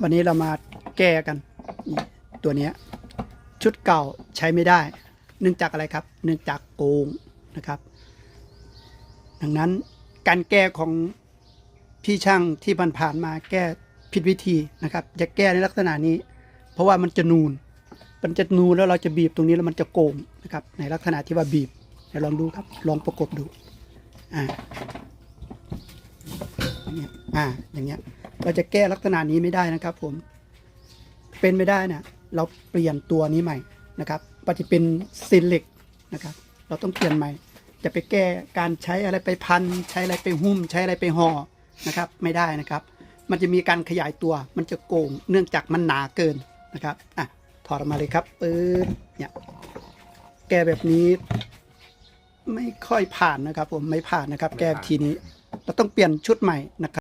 วันนี้เรามาแก้กันตัวนี้ชุดเก่าใช้ไม่ได้ เนื่องจากอะไรครับ เนื่องจากโกงนะครับ ดังนั้นการแก้ของพี่ช่างที่ผ่านมาแก้ผิดวิธีนะครับอย่าแก้ในลักษณะนี้ เพราะว่ามันจะนูน มันจะนูนแล้วเราจะบีบตรงนี้แล้วมันจะโกงนะครับในลักษณะที่ว่าบีบเดี๋ยวลองดูครับ ลองประกบดูอ่าอย่างเงี้ยอ่าอย่างเงี้ย เราจะแก้ลักษณะนี้ไม่ได้นะครับ ผม เป็นไม่ได้เนี่ยเราเปลี่ยนตัวนี้ใหม่นะครับปฏิเป็นซินเหล็กนะครับ เราต้องเปลี่ยนใหม่ จะไปแก้การใช้อะไรไปพัน ใช้อะไรไปหุ้ม ใช้อะไรไปห่อนะครับ ไม่ได้นะครับ มันจะมีการขยายตัว มันจะโกงเนื่องจากมันหนาเกินนะครับอะถอดออกมาเลยครับปื๊ดเนี่ยแก้แบบนี้ ไม่ค่อยผ่านนะครับ ผมไม่ผ่านนะครับ แก้ทีนี้ เราต้องเปลี่ยนชุดใหม่นะครับ